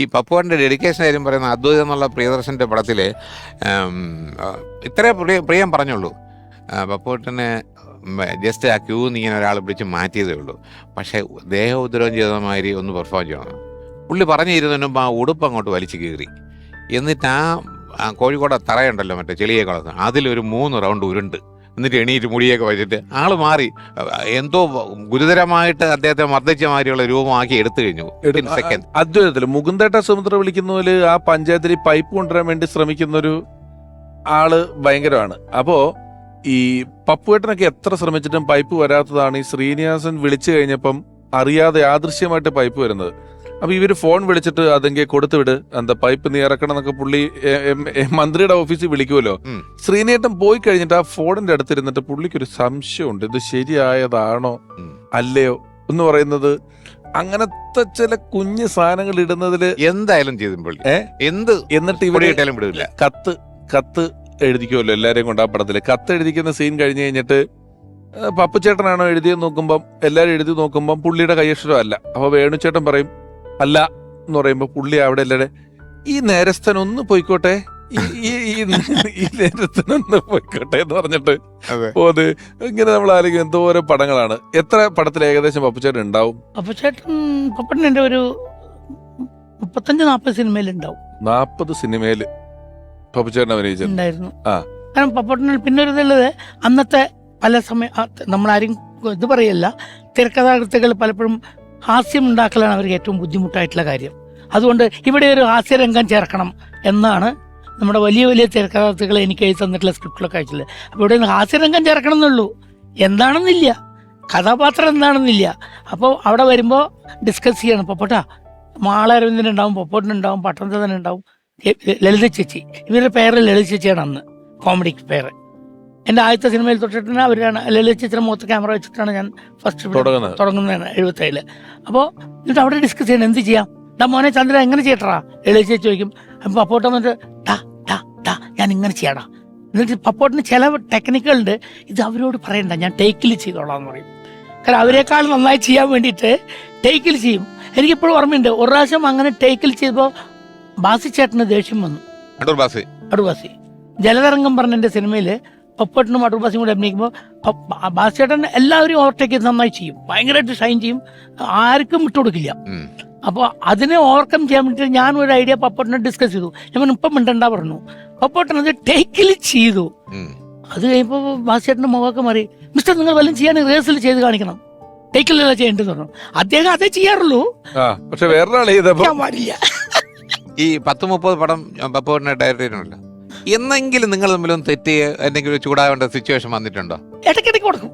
ഈ പപ്പുവാന്റെ ഡെഡിക്കേഷൻ കാര്യം പറയുന്ന അദ്വൈതം എന്നുള്ള പ്രിയദർശന്റെ പടത്തിൽ ഇത്രേ പ്രിയ പ്രിയം പറഞ്ഞുള്ളൂ. പപ്പുവട്ടനെ ജസ്റ്റ് ആ ക്യൂ ഇങ്ങനെ ഒരാൾ പിടിച്ച് മാറ്റിയതേ ഉള്ളൂ. പക്ഷേ ദേഹോദ്രവം ചെയ്ത മാതിരി ഒന്ന് പെർഫോം ചെയ്യണം. പുള്ളി പറഞ്ഞിരുന്നതിന് മുമ്പ് ആ ഉടുപ്പ് അങ്ങോട്ട് വലിച്ചു കീറി. എന്നിട്ട് ആ കോഴിക്കോട് തറയുണ്ടല്ലോ മറ്റേ ചെളിയെ കളത്ത് അതിലൊരു മൂന്ന് റൗണ്ട് ഉരുണ്ട്. എന്നിട്ട് എണീറ്റ് മുടിയൊക്കെ വെച്ചിട്ട് ആൾ മാറി. എന്തോ ഗുരുതരമായിട്ട് അദ്ദേഹത്തെ മർദ്ദിച്ച മാതിരിയുള്ള രൂപമാക്കി എടുത്തു കഴിഞ്ഞു. സെക്കൻഡ്. മുകുന്തേട്ട മുകുന്ദേട്ട സുമുദ്ര വിളിക്കുന്ന പോലെ ആ പഞ്ചായത്തിൽ പൈപ്പ് കൊണ്ടുവരാൻ വേണ്ടി ശ്രമിക്കുന്ന ഒരു ആൾ ഭയങ്കരമാണ്. അപ്പോ ഈ പപ്പുവേട്ടനൊക്കെ എത്ര ശ്രമിച്ചിട്ടും പൈപ്പ് വരാത്തതാണ് ഈ ശ്രീനിവാസൻ വിളിച്ചു കഴിഞ്ഞപ്പം അറിയാതെ ആദൃശ്യമായിട്ട് പൈപ്പ് വരുന്നത്. അപ്പൊ ഇവർ ഫോൺ വിളിച്ചിട്ട് അതെങ്കിൽ കൊടുത്തുവിട് എന്താ പൈപ്പ് നീ ഇറക്കണം എന്നൊക്കെ പുള്ളി മന്ത്രിയുടെ ഓഫീസിൽ വിളിക്കുമല്ലോ ശ്രീനേട്ടൻ പോയി കഴിഞ്ഞിട്ട് ആ ഫോണിന്റെ അടുത്തിരുന്നിട്ട് പുള്ളിക്ക് ഒരു സംശയമുണ്ട്. ഇത് ശരിയായതാണോ? അല്ലയോ? എന്ന് പറയുന്നത് അങ്ങനത്തെ ചില കുഞ്ഞു സാധനങ്ങൾ ഇടുന്നതിൽ എന്തായാലും ചെയ്തു എന്ത് എന്നിട്ട് ഇവിടെ കത്ത് കത്ത് എഴുതിക്കുമല്ലോ എല്ലാരെയും കൊണ്ട് ആ പടത്തിൽ. കത്ത് എഴുതിക്കുന്ന സീൻ കഴിഞ്ഞു കഴിഞ്ഞിട്ട് പപ്പുചേട്ടനാണോ എഴുതിയെന്ന് നോക്കുമ്പം എല്ലാരും എഴുതി നോക്കുമ്പം പുള്ളിയുടെ കൈയക്ഷരം അല്ല. അപ്പൊ വേണുചേട്ടൻ പറയും അല്ല എന്ന് പറയുമ്പോൾ പുള്ളി അവിടെ അല്ലേ? ഈ നേരസ്ഥൻ ഒന്ന് പോയിക്കോട്ടെ. ഈ ഈ- ഈ ഈ നേരസ്ഥൻ ഒന്ന് പോയിക്കോട്ടെ എന്ന് പറഞ്ഞിട്ട് അതെ. പോത് ഇങ്ങനെ നമ്മൾ ആലോചിക്കും എന്തോരം പടങ്ങളാണ്. എത്ര പടത്തിൽ ഏകദേശം പപ്പുചേട്ടൻ ഉണ്ടാവും? പപ്പുചേട്ടൻ പപ്പട്ടൻ എന്റെ ഒരു മുപ്പത്തഞ്ച് നാപ്പത് സിനിമയിൽ ഉണ്ടാവും. നാപ്പത് സിനിമയിൽ പപ്പുചേട്ടൻ അഭിനയിച്ചിട്ടുണ്ടായിരുന്നു ആ. കാരണം പപ്പട്ടൻ പിന്നെ ഒരു ഇതുള്ളത് അന്നത്തെ പല സമയം നമ്മളാരും ഇത് പറയല്ല തിരക്കഥാകൃത്തുകൾ പലപ്പോഴും ഹാസ്യം ഉണ്ടാക്കലാണ് അവർക്ക് ഏറ്റവും ബുദ്ധിമുട്ടായിട്ടുള്ള കാര്യം. അതുകൊണ്ട് ഇവിടെ ഒരു ഹാസ്യരംഗം ചേർക്കണം എന്നാണ് നമ്മുടെ വലിയ വലിയ തിരക്കഥാർത്ഥികൾ എനിക്ക് എഴുതി തന്നിട്ടുള്ള സ്ക്രിപ്റ്റിലൊക്കെ അയച്ചില്ല അപ്പോൾ ഇവിടെ ഹാസ്യരംഗം ചേർക്കണം എന്നുള്ളൂ എന്താണെന്നില്ല. കഥാപാത്രം എന്താണെന്നില്ല. അപ്പോൾ അവിടെ വരുമ്പോൾ ഡിസ്കസ് ചെയ്യണം. പൊപ്പോട്ടാ മാളരവിന്ദനുണ്ടാവും പൊപ്പോട്ടിനുണ്ടാവും പട്ടണത്തനുണ്ടാവും ലളിത ചേച്ചി ഇവരുടെ പേര് ലളിത ചേച്ചിയാണ് അന്ന്. കോമഡിക്ക് പേര്. എന്റെ ആദ്യത്തെ സിനിമയിൽ തൊട്ടിട്ട് അവരാണ് ലളിത ചിത്രം മുഖത്ത് ക്യാമറ വെച്ചിട്ടാണ് ഞാൻ ഫസ്റ്റ് തുടങ്ങുന്നത്. തുടങ്ങുന്നതാണ് എഴുപത്തേഴിൽ. അപ്പോൾ എന്നിട്ട് അവിടെ ഡിസ്കസ് ചെയ്യണം എന്ത് ചെയ്യാം? ഡാ മോനെ ചന്ദ്ര എങ്ങനെ ചെയ്യട്ടാ ലളിത ചേച്ചി ചോദിക്കും അപ്പം പപ്പോട്ടം വന്നിട്ട് ടാ ടാ ടാ ഞാൻ ഇങ്ങനെ ചെയ്യടാ. എന്നിട്ട് പപ്പോട്ടിന് ചില ടെക്നിക്കുകളുണ്ട് ഇത് അവരോട് പറയണ്ട ഞാൻ ടേക്കിൽ ചെയ്തോളാം എന്ന് പറയും. കാരണം അവരെക്കാൾ നന്നായി ചെയ്യാൻ വേണ്ടിയിട്ട് ടേക്കിൽ ചെയ്യും. എനിക്കിപ്പോഴും ഓർമ്മയുണ്ട് ഒരു പ്രാവശ്യം അങ്ങനെ ടേക്കിൽ ചെയ്തപ്പോൾ ബാസി ചേട്ടന് ദേഷ്യം വന്നു. അടൂർ ബാസ്. അടൂർബാസി ജലതരംഗം പറഞ്ഞ എന്റെ സിനിമയിൽ പപ്പട്ടിനും അടൂർബാസിയും കൂടെ അഭിനയിക്കുമ്പോൾ ബാസിയേട്ടൻ എല്ലാവരും ഓവർടേക്ക് ചെയ്ത് നന്നായി ചെയ്യും. ഭയങ്കരമായിട്ട് ഷൈൻ ചെയ്യും. ആർക്കും വിട്ടുകൊടുക്കില്ല കൊടുക്കില്ല. അപ്പോൾ അതിനെ ഓവർകം ചെയ്യാൻ വേണ്ടിയിട്ട് ഞാൻ ഒരു ഐഡിയ പപ്പോട്ടിനെ ഡിസ്കസ് ചെയ്തു. ഞാൻ ഇപ്പം മിണ്ടണ്ട പറഞ്ഞു. പപ്പോട്ടൻ അത് ടേക്കിൽ ചെയ്തു. അത് കഴിയുമ്പോൾ ബാസിയേട്ടന്റെ മുഖമൊക്കെ മാറി. മിസ്റ്റർ നിങ്ങൾ വല്ലതും ചെയ്യാൻ റിഹേഴ്സൽ ചെയ്ത് കാണിക്കണം. ടേക്കിലല്ല ചെയ്യേണ്ടത്? പറഞ്ഞു. അദ്ദേഹം അതേ ചെയ്യാറുള്ളൂ. പക്ഷെ വേറൊരാൾ പാടില്ല. ഈ പത്ത് മുപ്പത് പടം പപ്പുവിനെ ഡയറക്റ്റ് ചെയ്യണമല്ലോ എന്നെങ്കിലും നിങ്ങൾ തമ്മിലൊന്നും തെറ്റി എന്തെങ്കിലും ചൂടാവേണ്ട സിറ്റുവേഷൻ വന്നിട്ടുണ്ടോ? ഇടയ്ക്കിടയ്ക്ക് കൊടുക്കും.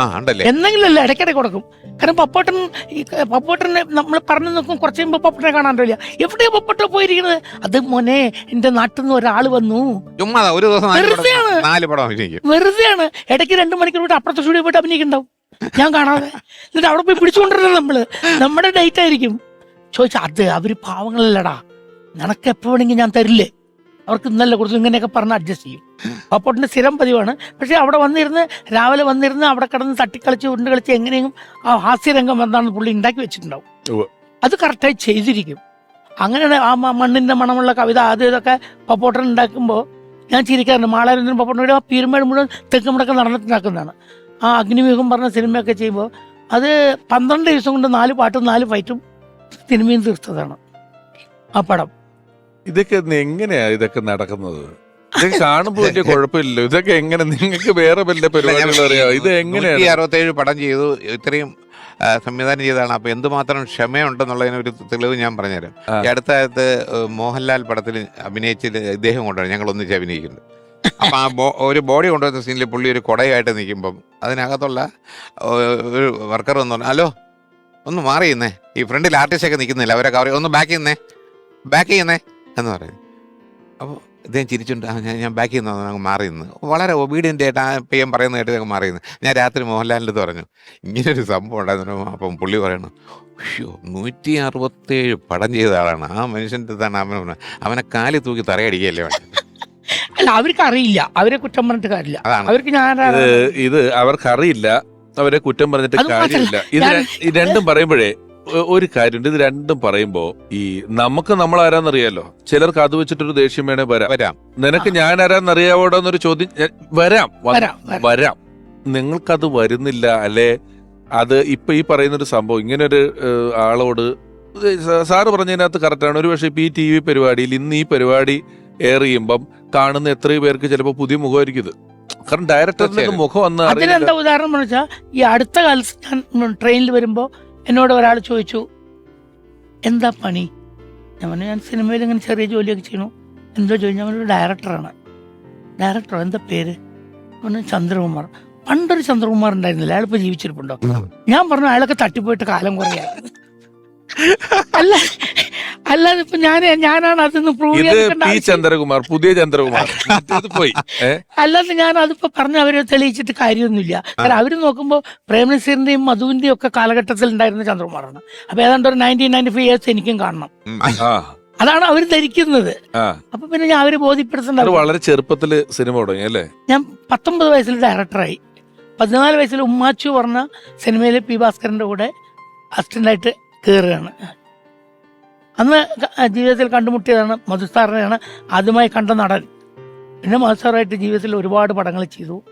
ആ ഉണ്ടല്ലേ? എന്തെങ്കിലും അല്ല ഇടയ്ക്കിടയ്ക്ക് കൊടുക്കും. കാരണം പപ്പോട്ടൻ ഈ പപ്പോട്ടനെ നമ്മൾ പറഞ്ഞു നോക്കും കുറച്ച് കഴിയുമ്പോൾ പപ്പോട്ടനെ കാണാൻ എവിടെയാ പപ്പോട്ടോ പോയിരിക്കുന്നത് അത് മോനെ എന്റെ നാട്ടിൽ നിന്ന് ഒരാൾ വന്നു. ചുമ്മാ ഒരു ദിവസം നാല് പടം വെറുതെയാണ്. നാല് പടം അഭിനയിക്കും. വെറുതെയാണ്. ഇടയ്ക്ക് രണ്ട് മണിക്കൂർ പോയിട്ട് അപ്പുറത്തെ സ്റ്റുഡിയോ പോയിട്ട് അഭിനയിക്കുന്നുണ്ടാവും ഞാൻ കാണാതെ. എന്നിട്ട് അവിടെ പോയി പിടിച്ചുകൊണ്ടിരുന്നത് നമ്മൾ. നമ്മുടെ ഡേറ്റ് ആയിരിക്കും. ചോദിച്ചാ അത് അവർ പാവങ്ങളല്ലടാ. നിനക്ക് എപ്പോ വേണമെങ്കിൽ ഞാൻ തരില്ലേ? അവർക്ക് ഇന്നല്ല കൊടുത്തു ഇങ്ങനെയൊക്കെ പറഞ്ഞ് അഡ്ജസ്റ്റ് ചെയ്യും. അപ്പോട്ടിന്റെ സ്ഥിരം പതിവാണ്. പക്ഷെ അവിടെ വന്നിരുന്ന് രാവിലെ വന്നിരുന്ന് അവിടെ കിടന്ന് തട്ടിക്കളിച്ച് ഉരുണ്ട് കളിച്ച് എങ്ങനെയും ആ ഹാസ്യരംഗം എന്താണെന്ന് പുള്ളി ഉണ്ടാക്കി വെച്ചിട്ടുണ്ടാവും. അത് കറക്റ്റായി ചെയ്തിരിക്കും. അങ്ങനെ ആ മണ്ണിന്റെ മണമുള്ള കവിത അത് ഇതൊക്കെ പപ്പോട്ടൻ ഉണ്ടാക്കുമ്പോൾ ഞാൻ ചിരിക്കാറുണ്ട്. മാളാരന്ദ്രൻ പപ്പോട്ടൻ ആ പീരുമേട് മുഴുവൻ തെക്ക് മുടക്കം നടന്നിട്ടുണ്ടാക്കുന്നതാണ് ആ അഗ്നിമുഖം പറഞ്ഞ സിനിമയൊക്കെ ചെയ്യുമ്പോൾ അത് പന്ത്രണ്ട് ദിവസം കൊണ്ട് നാല് പാട്ടും നാല് ഫൈറ്റും സിനിമയും തീർത്തതാണ് ആ പടം. ഇതൊക്കെ എങ്ങനെയാ ഇതൊക്കെ നടക്കുന്നത്? ഇതൊക്കെ കാണുമ്പോ വലിയ കുഴപ്പമില്ലല്ലോ. ഇതൊക്കെ എങ്ങനെ നിങ്ങൾക്ക് വേറെ വല്ല പരിപാടികൾ അറിയാം ഇത് എങ്ങനെയാണ്? അറുപത്തേഴ് പടം ചെയ്തു. ഇത്രയും സംവിധാനം ചെയ്തതാണ്. അപ്പൊ എന്തുമാത്രം ക്ഷമയുണ്ടെന്നുള്ളതിന് ഒരു തെളിവ് ഞാൻ പറഞ്ഞുതരാം. ഈ അടുത്ത കാലത്ത് മോഹൻലാൽ പടത്തിൽ അഭിനയിച്ച ഇദ്ദേഹം കൊണ്ടാണ് ഞങ്ങൾ ഒന്നിച്ച് അഭിനയിക്കുന്നത്. അപ്പൊ ആ ബോ ഒരു ബോഡി കൊണ്ടുവന്ന സീനിൽ പുള്ളി ഒരു കൊടയായിട്ട് നിൽക്കുമ്പം അതിനകത്തുള്ള ഒരു വർക്കർ എന്ന് പറഞ്ഞു ഹലോ ഒന്ന് മാറി നിന്നേ. ഈ ഫ്രണ്ടിൽ ആർട്ടിസ്റ്റൊക്കെ നിൽക്കുന്നില്ല. അവരെ അവർ ഒന്ന് ബാക്ക് ചെയ്യുന്നേ. ബാക്ക് ചെയ്യുന്നേ. എന്ന് പറയും. അപ്പോൾ ഇദ്ദേഹം ചിരിച്ചുണ്ട് ആ ഞാൻ ഞാൻ ബാക്കിൽ നിന്ന് അങ്ങ് മാറി നിന്ന് വളരെ ഒബീഡിയന്റ് ആയിട്ട് ആ പയ്യൻ പറയുന്ന കേട്ട് ഞങ്ങൾ മാറി നിന്ന് ഞാൻ രാത്രി മോഹൻലാലിന്റെ പറഞ്ഞു ഇങ്ങനൊരു സംഭവം ഉണ്ടായിരുന്നു. അപ്പം പുള്ളി പറയണം അയ്യോ നൂറ്റി അറുപത്തേഴ് പടം ചെയ്ത ആളാണ്. ആ മനുഷ്യന്റെ തന്നെ അവൻ പറഞ്ഞത്. അവനെ കാലി തൂക്കി തറയടിക്കുകയല്ലേ വേണം അല്ല അവർക്ക് അറിയില്ല. അവരെ കുറ്റം പറഞ്ഞിട്ട് കാര്യമില്ല. അവർക്ക് ഞാൻ? ഇത് അവർക്ക് അറിയില്ല അവരെ കുറ്റം പറഞ്ഞിട്ട് കാര്യമില്ല. ഇത് രണ്ടും പറയുമ്പോഴേ ഒരു കാര്യമുണ്ട്. ഇത് രണ്ടും പറയുമ്പോ ഈ നമുക്ക് നമ്മൾ ആരാന്നറിയാലോ? ചിലർക്ക് അത് വെച്ചിട്ടൊരു ദേഷ്യം വേണേ വരാം. വരാം. നിനക്ക് ഞാൻ ആരാന്നറിയാവോടെന്നൊരു ചോദ്യം ഞാൻ- വരാം. വ- വരാം, വരാം. വരാം. നിങ്ങൾക്കത് വരുന്നില്ല അല്ലെ? അത് ഇപ്പൊ ഈ പറയുന്ന ഒരു സംഭവം ഇങ്ങനൊരു ഏഹ്, ആളോട് ഇത് സാ- സാറ് പറഞ്ഞതിനകത്ത് കറക്റ്റാണ് ഒരു പക്ഷേ ഇപ്പൊ ഈ ടി വി പരിപാടിയിൽ ഇന്ന് ഈ പരിപാടി എയർ ചെയ്യുമ്പം കാണുന്ന എത്രയോ പേർക്ക് ചിലപ്പോൾ പുതിയ മുഖമായിരിക്കും ഇത്. കാരണം ഡയറക്ടറിന്റെ തീർച്ചയായും. മുഖം വന്ന് അതിനെന്താ ഉദാഹരണം എന്ന് വെച്ചാൽ ഈ അടുത്ത കാലത്ത് ഞാൻ ട്രെയിനിൽ വരുമ്പോൾ എന്നോട് ഒരാൾ ചോദിച്ചു എന്താ പണി? ഞാൻ പറഞ്ഞു ഞാൻ സിനിമയിൽ ഇങ്ങനെ ചെറിയ ജോലിയൊക്കെ ചെയ്യണു എന്തോ ചോദിച്ചു ഞാൻ ഒരു ഡയറക്ടറാണ് ഡയറക്ടറോ എന്താ പേര്? പറഞ്ഞു ചന്ദ്രകുമാർ. പണ്ടൊരു ചന്ദ്രകുമാർ ഉണ്ടായിരുന്നില്ല അയാളിപ്പോ ജീവിച്ചിരിപ്പുണ്ടോ? ഞാൻ പറഞ്ഞു അയാളൊക്കെ തട്ടിപ്പോയിട്ട് കാലം കുറയാ. അല്ല അല്ലാതെ ഇപ്പൊ ഞാൻ ഞാനാണ് അതൊന്ന് പ്രൂവ് ചന്ദ്രകുമാർ പുതിയ ചന്ദ്രകുമാർ. പോയി അല്ലാതെ ഞാൻ അതിപ്പോ പറഞ്ഞ് അവരെ തെളിയിച്ചിട്ട് കാര്യമൊന്നുമില്ല. കാരണം അവർ നോക്കുമ്പോ പ്രേംനസീറിന്റെയും മധുവിന്റെയും ഒക്കെ കാലഘട്ടത്തിൽ ഉണ്ടായിരുന്ന ചന്ദ്രകുമാറാണ്. അപ്പൊ ഏതാണ്ട് ഒരു നയന്റീൻ നയന്റി ഫൈവ് ഇയേഴ്സ് എനിക്കും കാണണം. അതാണ് അവർ ധരിക്കുന്നത്. അപ്പൊ പിന്നെ ഞാൻ അവർ ബോധ്യപ്പെടുത്തേണ്ട വളരെ ചെറുപ്പത്തിൽ സിനിമ തുടങ്ങി അല്ലേ? ഞാൻ പത്തൊമ്പത് വയസ്സിൽ ഡയറക്ടറായി പതിനാല് വയസ്സിൽ ഉമ്മാച്ചു പറഞ്ഞ സിനിമയിൽ പി ഭാസ്കരന്റെ കൂടെ അസിസ്റ്റന്റായിട്ട് കയറുകയാണ്. അന്ന് ജീവിതത്തിൽ കണ്ടുമുട്ടിയതാണ് മധുസാറിനെയാണ് ആദ്യമായി കണ്ട നടൻ. പിന്നെ മധുസാറായിട്ട് ജീവിതത്തിൽ ഒരുപാട് പടങ്ങൾ ചെയ്തു.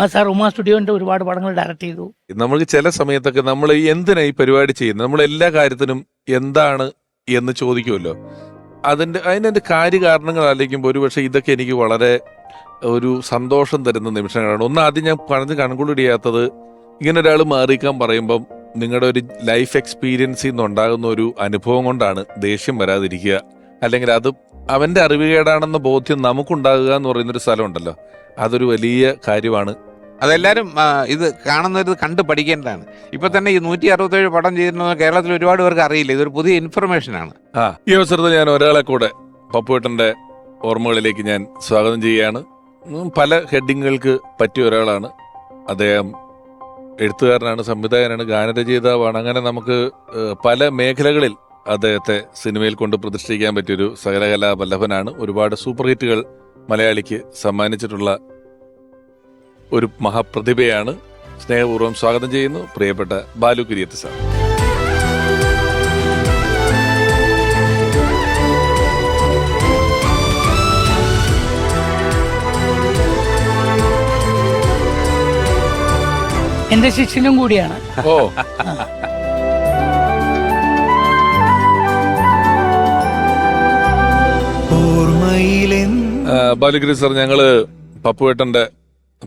മധുസാർ ഉമാ സ്റ്റുഡിയോന്റെ ഒരുപാട് പടങ്ങൾ ഡയറക്ട് ചെയ്തു. നമുക്ക് ചില സമയത്തൊക്കെ നമ്മൾ എന്തിനാ ഈ പരിപാടി ചെയ്യുന്നത്? നമ്മൾ എല്ലാ കാര്യത്തിനും എന്താണ് എന്ന് ചോദിക്കുമല്ലോ. അതിന്റെ അതിന്റെ കാര്യകാരണങ്ങൾ ആലോചിക്കുമ്പോൾ ഒരുപക്ഷെ ഇതൊക്കെ എനിക്ക് വളരെ ഒരു സന്തോഷം തരുന്ന നിമിഷങ്ങളാണ്. ഒന്ന് ആദ്യം ഞാൻ പറഞ്ഞ് കൺക്ലൂഡ് ഇങ്ങനെ ഒരാൾ മാറിക്കാൻ പറയുമ്പം നിങ്ങളുടെ ഒരു ലൈഫ് എക്സ്പീരിയൻസിൽ നിന്നുണ്ടാകുന്ന ഒരു അനുഭവം കൊണ്ടാണ് ദേഷ്യം വരാതിരിക്കുക. അല്ലെങ്കിൽ അത് അവന്റെ അറിവുകേടാണെന്ന ബോധ്യം നമുക്കുണ്ടാകുക എന്ന് പറയുന്നൊരു സ്ഥലമുണ്ടല്ലോ. അതൊരു വലിയ കാര്യമാണ്. അതെല്ലാവരും ഇത് കാണുന്നത് കണ്ട് പഠിക്കേണ്ടതാണ്. ഇപ്പൊ തന്നെ ഈ നൂറ്റി അറുപത്തേഴ് പടം ചെയ്തിരുന്ന കേരളത്തിൽ ഒരുപാട് പേർക്ക് അറിയില്ല. ഇതൊരു പുതിയ ഇൻഫർമേഷൻ ആണ്. ആ. ഈ അവസരത്തിൽ ഞാൻ ഒരാളെ കൂടെ പപ്പുവേട്ടന്റെ ഓർമ്മകളിലേക്ക് ഞാൻ സ്വാഗതം ചെയ്യുകയാണ്. പല ഹെഡിങ്ങുകൾക്ക് പറ്റിയ ഒരാളാണ് അദ്ദേഹം. എഴുത്തുകാരനാണ് സംവിധായകനാണ് ഗാനരചയിതാവാണ്. അങ്ങനെ നമുക്ക് പല മേഖലകളിൽ അദ്ദേഹത്തെ സിനിമയിൽ കൊണ്ട് പ്രതിഷ്ഠിക്കാൻ പറ്റിയൊരു സകലകലാ വല്ലഭനാണ്. ഒരുപാട് സൂപ്പർ ഹിറ്റുകൾ മലയാളിക്ക് സമ്മാനിച്ചിട്ടുള്ള ഒരു മഹാപ്രതിഭയാണ്. സ്നേഹപൂർവം സ്വാഗതം ചെയ്യുന്നു പ്രിയപ്പെട്ട ബാലു കിരിയത്ത് സാർ. എന്റെ ശിഷ്യനും കൂടിയാണ്. ഓ. ബാലുഗിരി സാർ ഞങ്ങൾ പപ്പുവേട്ടന്റെ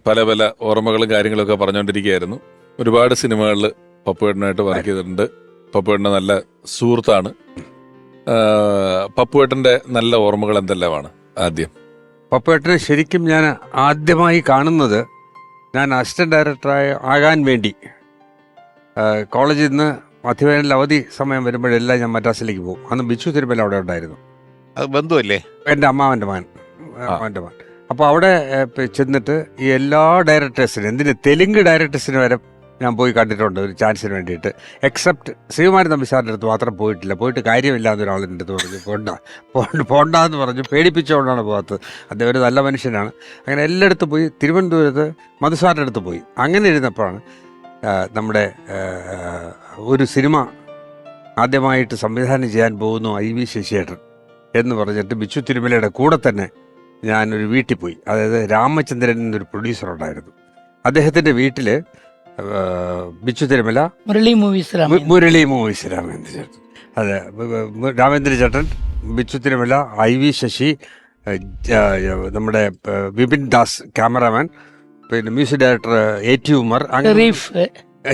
പല പല ഓർമ്മകളും കാര്യങ്ങളൊക്കെ പറഞ്ഞുകൊണ്ടിരിക്കുകയായിരുന്നു ഒരുപാട് സിനിമകളിൽ പപ്പുവേട്ടനായിട്ട് വർക്ക് ചെയ്തിട്ടുണ്ട്. പപ്പുവേട്ടന്റെ നല്ല സുഹൃത്താണ്. പപ്പുവേട്ടന്റെ നല്ല ഓർമ്മകൾ എന്തെല്ലാമാണ് ആദ്യം? പപ്പുവേട്ടനെ ശരിക്കും ഞാൻ ആദ്യമായി കാണുന്നത് ഞാൻ അസിസ്റ്റന്റ് ഡയറക്ടറായ ആകാൻ വേണ്ടി കോളേജിൽ നിന്ന് മധ്യവേനൽ അവധി സമയം വരുമ്പോഴെല്ലാം ഞാൻ മദ്രാസിലേക്ക് പോകും. അന്ന് ബിച്ചു തിരുമല അവിടെ ഉണ്ടായിരുന്നു. അത് ബന്ധുവല്ലേ? എന്റെ അമ്മാവന്റെ മകൻ അമ്മാവന്റെ മകൻ. അപ്പോൾ അവിടെ ചെന്നിട്ട് ഈ എല്ലാ ഡയറക്ടേഴ്സിനും എന്തിന് തെലുങ്ക് ഡയറക്ടേഴ്സിന് വരെ ഞാൻ പോയി കണ്ടിട്ടുണ്ട് ഒരു ചാൻസിന് വേണ്ടിയിട്ട്. എക്സെപ്റ്റ് ശ്രീകുമാരൻ തമ്പി സാറിന്റെ അടുത്ത് മാത്രം പോയിട്ടില്ല. പോയിട്ട് കാര്യമില്ല എന്നൊരാളിന്റെ അടുത്ത് പറഞ്ഞു പോണ്ട പോണ്ട പോണ്ട എന്ന് പറഞ്ഞു പേടിപ്പിച്ചുകൊണ്ടാണ് പോകാത്തത്. അദ്ദേഹം ഒരു നല്ല മനുഷ്യനാണ്. അങ്ങനെ എല്ലായിടത്തും പോയി തിരുവനന്തപുരത്ത് മധുസാറിന്റെ അടുത്ത് പോയി. അങ്ങനെ ഇരുന്നപ്പോഴാണ് നമ്മുടെ ഒരു സിനിമ ആദ്യമായിട്ട് സംവിധാനം ചെയ്യാൻ പോകുന്നു ഐ വി ശശിയേട്ടൻ എന്ന് പറഞ്ഞിട്ട് ബിച്ചു തിരുമലയുടെ കൂടെ തന്നെ ഞാനൊരു വീട്ടിൽ പോയി. അതായത് രാമചന്ദ്രൻ എന്നൊരു പ്രൊഡ്യൂസർ ഉണ്ടായിരുന്നു. അദ്ദേഹത്തിന്റെ വീട്ടിൽ ബിച്ചു തിരുമല. മുരളി മൂവീസ് മുരളി മൂവീസ് രാമേന്ദ്ര ചേട്ടൻ അതെ രാമേന്ദ്ര ചേട്ടൻ ബിച്ചു തിരുമല ഐ വി ശശി നമ്മുടെ വിപിൻ ദാസ് ക്യാമറാമാൻ പിന്നെ music director A T Umar Sharif.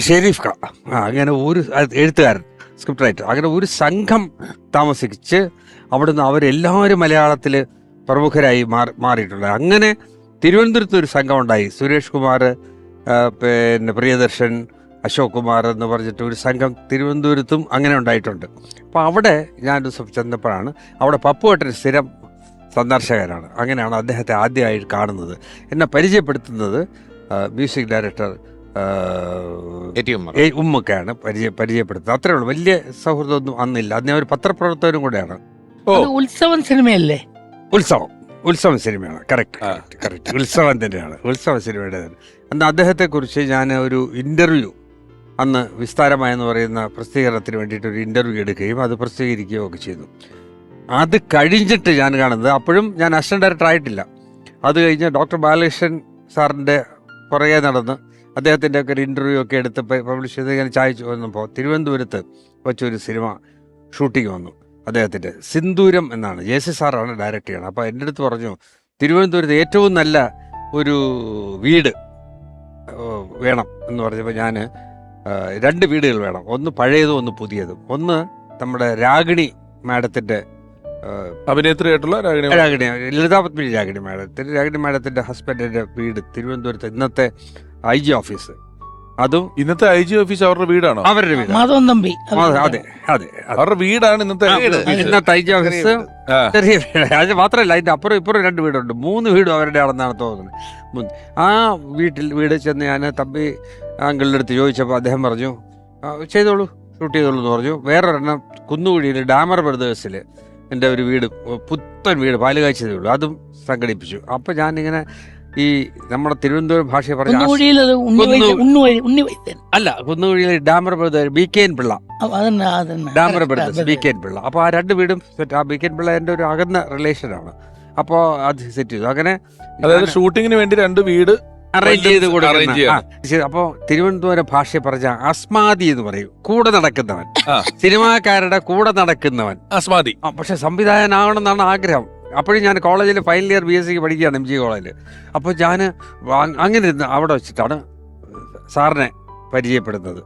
Sharif ഖാ ആ, അങ്ങനെ ഒരു എഴുത്തുകാരൻ സ്ക്രിപ്റ്റ് റൈറ്റർ അങ്ങനെ ഒരു സംഘം താമസിച്ച് അവിടുന്ന് അവരെല്ലാവരും മലയാളത്തിൽ പ്രമുഖരായി മാറി മാറിയിട്ടുണ്ട്. അങ്ങനെ തിരുവനന്തപുരത്ത് ഒരു സംഘം ഉണ്ടായി. സുരേഷ് കുമാർ പിന്നെ പ്രിയദർശൻ അശോക് കുമാർ എന്ന് പറഞ്ഞിട്ട് ഒരു സംഘം തിരുവനന്തപുരത്തും അങ്ങനെ ഉണ്ടായിട്ടുണ്ട്. അപ്പോൾ അവിടെ ഞാൻ ചെന്നപ്പോഴാണ് അവിടെ പപ്പുവേട്ടൻ സ്ഥിരം സന്ദർശകനാണ്. അങ്ങനെയാണ് അദ്ദേഹത്തെ ആദ്യമായി കാണുന്നത്. എന്നെ പരിചയപ്പെടുത്തുന്നത് മ്യൂസിക് ഡയറക്ടർ ഉമ്മക്കാണ് പരിചയ പരിചയപ്പെടുത്തുന്നത്. അത്രേ ഉള്ളൂ. വലിയ സൗഹൃദമൊന്നും അന്നില്ല. അന്ന് ഒരു പത്രപ്രവർത്തകരും കൂടെയാണ്. ഉത്സവം സിനിമയല്ലേ? ഉത്സവം. ഉത്സവം സിനിമയാണ്. കറക്റ്റ്. കറക്റ്റ് ഉത്സവം തന്നെയാണ്. ഉത്സവ സിനിമയുടെ തന്നെ. അന്ന് അദ്ദേഹത്തെക്കുറിച്ച് ഞാൻ ഒരു ഇന്റർവ്യൂ അന്ന് വിസ്താരമായെന്ന് പറയുന്ന പ്രസിദ്ധീകരണത്തിന് വേണ്ടിയിട്ട് ഒരു ഇന്റർവ്യൂ എടുക്കുകയും അത് പ്രസിദ്ധീകരിക്കുകയും ഒക്കെ ചെയ്തു. അത് കഴിഞ്ഞിട്ട് ഞാൻ കാണുന്നത് അപ്പോഴും ഞാൻ അസിസ്റ്റന്റ് ഡയറക്ടർ ആയിട്ടില്ല. അത് കഴിഞ്ഞ് ഡോക്ടർ ബാലകൃഷ്ണൻ സാറിന്റെ പുറകെ നടന്ന് അദ്ദേഹത്തിന്റെ ഒക്കെ ഒരു ഇന്റർവ്യൂ ഒക്കെ എടുത്ത് പബ്ലിഷ് ചെയ്ത് ഞാൻ ചായച്ചു വന്നപ്പോൾ തിരുവനന്തപുരത്ത് വെച്ചൊരു സിനിമ ഷൂട്ടിംഗ് വന്നു. അദ്ദേഹത്തിന്റെ സിന്ദൂരം എന്നാണ്. ജെ സി സാറാണ് ഡയറക്റ്റ് ചെയ്യണം അപ്പോൾ എന്റെ അടുത്ത് പറഞ്ഞു തിരുവനന്തപുരത്ത് ഏറ്റവും നല്ല ഒരു വീട് വേണം എന്ന് പറഞ്ഞപ്പോൾ ഞാൻ രണ്ട് വീടുകൾ വേണം. ഒന്ന് പഴയതും ഒന്ന് പുതിയതും. ഒന്ന് നമ്മുടെ രാഗിണി മാഡത്തിന്റെ അഭിനേത്രിയായിട്ടുള്ള രാഗിണി രാഗിണി ലളിതാ പത്മിനി രാഗിണി മാഡത്തിന്റെ രാഗിണി മാഡത്തിന്റെ ഹസ്ബൻഡിന്റെ വീട് തിരുവനന്തപുരത്ത് ഇന്നത്തെ ഐ ജി ഓഫീസ് അതും ഇന്നത്തെ ഐ ജി ഓഫീസ് അവരുടെ വീടാണോ? അവരുടെ വീട് മാധവൻ തമ്പി. അതെ അതെ. അവരുടെ വീടാണ് ഇന്നത്തെ. ഇന്നത്തെ ഐ ജി ഓഫീസ് ചെറിയ വീട്. അത് മാത്രമല്ല അതിന്റെ അപ്പുറം ഇപ്പുറം രണ്ട് വീടുണ്ട്. മൂന്ന് വീടും അവരുടെ ആണെന്നാണ് തോന്നുന്നത്. ആ വീട്ടിൽ വീട് ചെന്ന് ഞാൻ തമ്പി അങ്കിളിന്റെ അടുത്ത് ചോദിച്ചപ്പോൾ അദ്ദേഹം പറഞ്ഞു ചെയ്തോളൂ ഷൂട്ട് ചെയ്തോളൂ എന്ന് പറഞ്ഞു. വേറൊരെണ്ണം കുന്നുകുഴിയിൽ ഡാമർ ബ്രദേഴ്സിൽ എന്റെ ഒരു വീട് പുത്തൻ വീട് പാലുകാഴ്ചതേ ഉള്ളൂ. അതും സംഘടിപ്പിച്ചു. അപ്പോൾ ഞാനിങ്ങനെ ഈ നമ്മുടെ തിരുവനന്തപുരം പറഞ്ഞ വൈദ്യൻ അല്ല കുന്നുകുഴിയിൽ Damar brothers B K N Pillai. Damar brothers B K N Pillai. അപ്പോൾ ആ രണ്ട് വീടും സെറ്റ് ആ ബി കെ എൻ പിള്ള എന്റെ ഒരു അകന്ന റിലേഷനാണ് അപ്പോൾ അത് സെറ്റ് ചെയ്തു. അങ്ങനെ അതായത് ഷൂട്ടിങ്ങിന് വേണ്ടി രണ്ട് വീട് അറേഞ്ച് ചെയ്ത് കൂടെ കൊടുക്കുന്ന. അപ്പോൾ തിരുവനന്തപുരം ഭാഷ പറഞ്ഞ അസ്മാതി എന്ന് പറയും. കൂടെ നടക്കുന്നവൻ. സിനിമാക്കാരുടെ കൂടെ നടക്കുന്നവൻ. അസ്മാതി പക്ഷെ സംവിധായകനാവണമെന്നാണ് ആഗ്രഹം. അപ്പോഴും ഞാൻ കോളേജിൽ ഫൈനൽ ഇയർ ബി എസ് സിക്ക് പഠിക്കുകയാണ് എം ജി കോളേജിൽ. അപ്പോൾ ഞാൻ അങ്ങനെ ഇരുന്ന് അവിടെ വെച്ചിട്ടാണ് സാറിനെ പരിചയപ്പെടുന്നത്.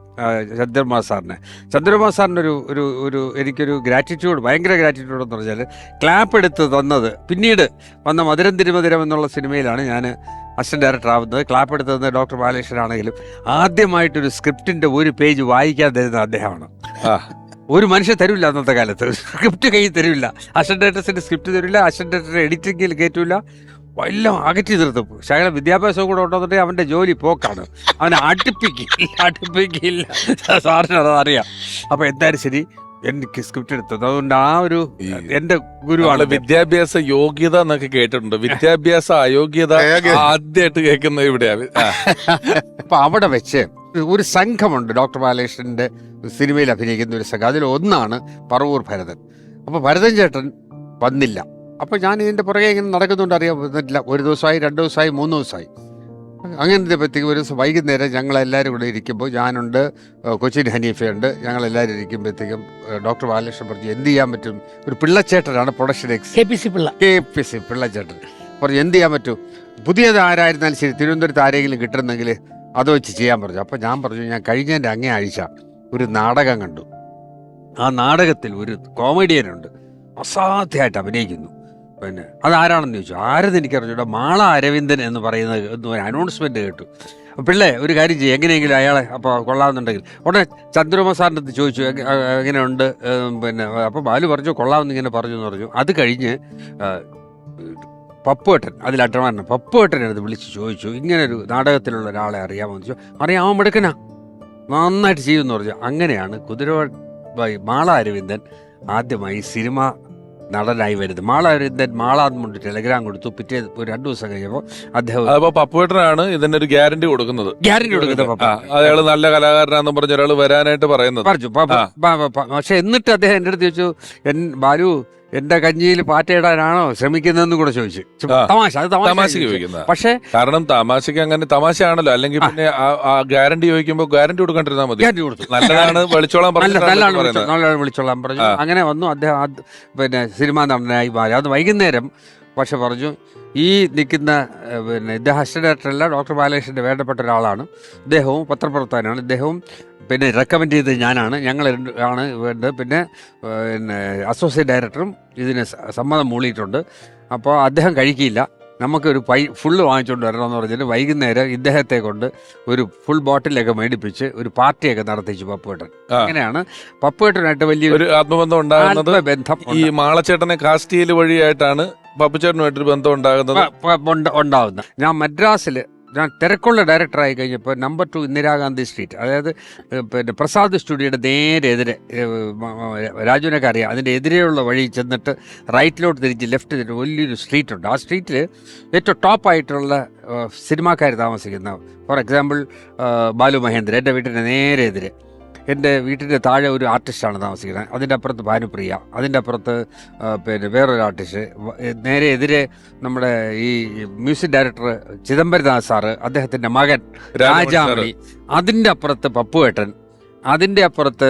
ചന്ദ്രമാ സാറിനെ. ചന്ദ്രമാ സാറിന്റെ ഒരു ഒരു എനിക്കൊരു ഗ്രാറ്റിറ്റ്യൂഡ് ഭയങ്കര ഗ്രാറ്റിറ്റ്യൂഡ് എന്ന് പറഞ്ഞാൽ ക്ലാപ്പ് എടുത്ത് തന്നത് പിന്നീട് വന്ന മധുരം തിരുമധുരം എന്നുള്ള സിനിമയിലാണ് ഞാൻ അസിസ്റ്റന്റ് ഡയറക്ടർ ആവുന്നത്. ക്ലാപ്പ് എടുത്ത് തന്നത് ഡോക്ടർ ബാലകൃഷ്ണനാണെങ്കിലും ആദ്യമായിട്ടൊരു സ്ക്രിപ്റ്റിന്റെ ഒരു പേജ് വായിക്കാൻ തരുന്ന അദ്ദേഹമാണ്. ഒരു മനുഷ്യൻ തരില്ല അന്നത്തെ കാലത്ത്. സ്ക്രിപ്റ്റ് കയ്യിൽ തരില്ല ഡയറക്ടേഴ്സിന്റെ സ്ക്രിപ്റ്റ് തരില്ല അസൻഡേറ്റർ ഡയറക്ടർ എഡിറ്റിംഗിൽ കയറ്റില്ല എല്ലാം അകറ്റി നിർത്തും ശകല വിദ്യാഭ്യാസവും കൂടെ ഉണ്ടെന്നുണ്ടെങ്കിൽ അവന്റെ ജോലി പോക്കാണ്. അവനെ അടുപ്പിക്കില്ല അടുപ്പിക്കില്ല. സാറിന് അതറിയാം അറിയാം. അപ്പൊ എന്തായാലും ശരി എനിക്ക് സ്ക്രിപ്റ്റ് എടുത്തത്. അതുകൊണ്ട് ആ ഒരു എന്റെ ഗുരുവാണ് വിദ്യാഭ്യാസ യോഗ്യത എന്നൊക്കെ കേട്ടിട്ടുണ്ട്. വിദ്യാഭ്യാസ അയോഗ്യത. ആദ്യമായിട്ട് കേൾക്കുന്നത് ഇവിടെയാണ്. അപ്പൊ അവിടെ വെച്ച് ഒരു സംഘമുണ്ട്. ഡോക്ടർ ബാലകൃഷ്ണന്റെ സിനിമയിൽ അഭിനയിക്കുന്ന ഒരു സംഘം. അതിൽ ഒന്നാണ് പറവൂർ ഭരതൻ. അപ്പോൾ ഭരതൻ ചേട്ടൻ വന്നില്ല. അപ്പോൾ ഞാൻ ഇതിന്റെ പുറകെ ഇങ്ങനെ നടക്കുന്നുണ്ട്. അറിയാൻ പറ്റില്ല ഒരു ദിവസമായി രണ്ട് ദിവസമായി മൂന്ന് ദിവസമായി. അങ്ങനത്തെ പറ്റിക്ക് ഒരു ദിവസം വൈകുന്നേരം ഞങ്ങളെല്ലാവരും കൂടെ ഇരിക്കുമ്പോൾ ഞാനുണ്ട് കൊച്ചിൻ ഹനീഫയുണ്ട്. ഞങ്ങളെല്ലാവരും ഇരിക്കുമ്പോഴത്തേക്കും ഡോക്ടർ ബാലകൃഷ്ണൻ പറഞ്ഞു എന്ത് ചെയ്യാൻ പറ്റും? ഒരു പിള്ളച്ചേട്ടനാണ് production X K P C Pillai. K P C പിള്ളച്ചേട്ടൻ പറഞ്ഞു എന്ത് ചെയ്യാൻ പറ്റും? പുതിയത് ആരായിരുന്നാലും ശരി തിരുവനന്തപുരത്ത് ആരെങ്കിലും കിട്ടുന്നെങ്കിൽ അത് വെച്ച് ചെയ്യാൻ പറഞ്ഞു. അപ്പോൾ ഞാൻ പറഞ്ഞു ഞാൻ കഴിഞ്ഞതിന്റെ അങ്ങേ ആഴ്ച ഒരു നാടകം കണ്ടു. ആ നാടകത്തിൽ ഒരു കോമഡിയനുണ്ട്. അസാധ്യമായിട്ട് അഭിനയിക്കുന്നു. പിന്നെ അതാരാണെന്ന് ചോദിച്ചു. ആരെന്ന് എനിക്കറിഞ്ഞൂടാ? മാള അരവിന്ദൻ എന്ന് പറയുന്ന ഒരു അനൗൺസ്മെന്റ് കേട്ടു. പിള്ളേ ഒരു കാര്യം ചെയ്യും. എങ്ങനെയെങ്കിലും അയാളെ അപ്പോൾ കൊള്ളാമെന്നുണ്ടെങ്കിൽ. ഉടനെ ചന്ദ്രമ സാറിന്റെ അടുത്ത് ചോദിച്ചു "എങ്ങ- എങ്ങനെയുണ്ട്? പിന്നെ അപ്പോൾ ബാലു പറഞ്ഞു കൊള്ളാമെന്ന് ഇങ്ങനെ പറഞ്ഞു എന്ന് പറഞ്ഞു. അത് കഴിഞ്ഞ് പപ്പുവേട്ടൻ അതിൽ അട്ടമാരനെ പപ്പുവേട്ടനെ അടുത്ത് വിളിച്ച് ചോദിച്ചു. ഇങ്ങനെ ഒരു നാടകത്തിലുള്ള ഒരാളെ അറിയാമോ എന്ന് ചോദിച്ചു. അറിയാം അവൻ മിടുക്കനാ. നന്നായിട്ട് ചെയ്യുമെന്ന് പറഞ്ഞു. അങ്ങനെയാണ് കുതിരവായി മാള അരവിന്ദൻ ആദ്യമായി സിനിമ നടനായി വരുന്നത്. മാള അരവിന്ദൻ മാളാന്നുകൊണ്ട് ടെലഗ്രാം കൊടുത്തു. പിറ്റേ ഒരു രണ്ടു ദിവസം കഴിയുമ്പോൾ അദ്ദേഹം പപ്പുവേട്ടനാണ് ഇതിന്റെ ഒരു ഗ്യാരണ്ടി കൊടുക്കുന്നത്. ഗ്യാരണ്ടി കൊടുക്കുന്നത് അയാൾ നല്ല കലാകാരനാന്ന് പറഞ്ഞ ഒരാൾ വരാനായിട്ട് പറയുന്നത്. പറഞ്ഞു. പക്ഷെ എന്നിട്ട് അദ്ദേഹം എന്റെ അടുത്ത് ചോദിച്ചു എൻ ബാലു എന്റെ കഞ്ഞിയിൽ പാറ്റയിടാനാണോ ശ്രമിക്കുന്നതെന്ന് കൂടെ ചോദിച്ചു. തമാശ അത് തമാശക്ക് തമാശ പക്ഷേ കാരണം തമാശക്ക് അങ്ങനെ തമാശയാണല്ലോ. അല്ലെങ്കിൽ പിന്നെ ആ- ആ ഗ്യാരണ്ടി ചോദിക്കുമ്പോൾ ഗ്യാരണ്ടി കൊടുക്കണ്ടിരുന്നാ മതി. ഗ്യാരണ്ടി കൊടുത്തു. നല്ലതാണ് വിളിച്ചോളാൻ നല്ല നല്ലതാണ് വിളിച്ചോ- നല്ലതാണ് വിളിച്ചോളാൻ പറഞ്ഞു അങ്ങനെ വന്നു. അദ്ദേഹം പിന്നെ സിനിമാ നടനായി മാറി. അത് വൈകുന്നേരം പക്ഷെ പറഞ്ഞു ഈ നിൽക്കുന്ന പിന്നെ ഇദ്ദേഹം അസിസ്റ്റന്റ് ഡയറക്ടറല്ല ഡോക്ടർ ബാലകൃഷ്ണന്റെ വേണ്ടപ്പെട്ട ഒരാളാണ്. ഇദ്ദേഹവും പത്രപ്രവർത്തകനാണ്. ഇദ്ദേഹവും പിന്നെ റെക്കമെൻഡ് ചെയ്തത് ഞാനാണ്. ഞങ്ങൾ ആണ് വേണ്ടത്. പിന്നെ പിന്നെ അസോസിയേറ്റ് ഡയറക്ടറും ഇതിന് സമ്മതം മൂളിയിട്ടുണ്ട്. അപ്പോൾ അദ്ദേഹം കഴിക്കില്ല നമുക്കൊരു പൈ ഫുള്ള് വാങ്ങിച്ചുകൊണ്ട് വരണമെന്ന് പറഞ്ഞിട്ട് വൈകുന്നേരം ഇദ്ദേഹത്തെ കൊണ്ട് ഒരു ഫുൾ ബോട്ടിലൊക്കെ മേടിപ്പിച്ച് ഒരു പാർട്ടിയൊക്കെ നടത്തിച്ചു പപ്പുവേട്ടൻ. അങ്ങനെയാണ് പപ്പുവേട്ടനായിട്ട് വലിയ ഒരു ആത്മബന്ധം ഉണ്ടാകുന്നത് ബന്ധം ഈ മാളച്ചേട്ടനെ കാസ്റ്റ് ചെയ്യൽ വഴിയായിട്ടാണ് പപ്പുച്ചേട്ടനുമായിട്ടൊരു ബന്ധം ഉണ്ടാകുന്നത് ഉണ്ടാവുന്ന. ഞാൻ മദ്രാസിൽ ഞാൻ തിരക്കുള്ള ഡയറക്ടറായി കഴിഞ്ഞപ്പോൾ നമ്പർ ടു ഇന്ദിരാഗാന്ധി സ്ട്രീറ്റ് അതായത് പിന്നെ പ്രസാദ് സ്റ്റുഡിയോയുടെ നേരെ എതിരെ രാജുവിനൊക്കെ അറിയാം അതിന്റെ എതിരെയുള്ള വഴി ചെന്നിട്ട് റൈറ്റിലോട്ട് തിരിച്ച് ലെഫ്റ്റ് തിരിച്ച് വലിയൊരു സ്ട്രീറ്റ് ഉണ്ട്. ആ സ്ട്രീറ്റിൽ ഏറ്റവും ടോപ്പായിട്ടുള്ള സിനിമാക്കാർ താമസിക്കുന്ന ഫോർ എക്സാമ്പിൾ ബാലു മഹേന്ദ്ര എന്റെ വീട്ടിന്റെ നേരെ എതിരെ എന്റെ വീട്ടിന്റെ താഴെ ഒരു ആർട്ടിസ്റ്റാണ് താമസിക്കുന്നത്. അതിന്റെ അപ്പുറത്ത് ഭാനുപ്രിയ. അതിന്റെ അപ്പുറത്ത് പിന്നെ വേറൊരു ആർട്ടിസ്റ്റ്. നേരെ എതിരെ നമ്മുടെ ഈ മ്യൂസിക് ഡയറക്ടർ ചിദംബരദാസ് സാറ് അദ്ദേഹത്തിന്റെ മകൻ രാജാമണി. അതിന്റെ അപ്പുറത്ത് പപ്പുവേട്ടൻ. അതിന്റെ അപ്പുറത്ത്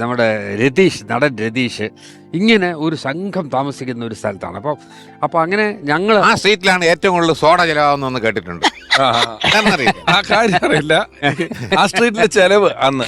നമ്മുടെ രതീഷ് നടൻ രതീഷ്. ഇങ്ങനെ ഒരു സംഘം താമസിക്കുന്ന ഒരു സ്ഥലത്താണ്. അപ്പോൾ അപ്പോൾ അങ്ങനെ ഞങ്ങൾ ആ സ്ട്രീറ്റിലാണ് ഏറ്റവും കൂടുതൽ സോഡ ചെലവാകുന്നെന്ന് കേട്ടിട്ടുണ്ട്. ആ കാര്യം അറിയില്ല. ആ സ്ട്രീറ്റിലെ ചെലവ് അന്ന്.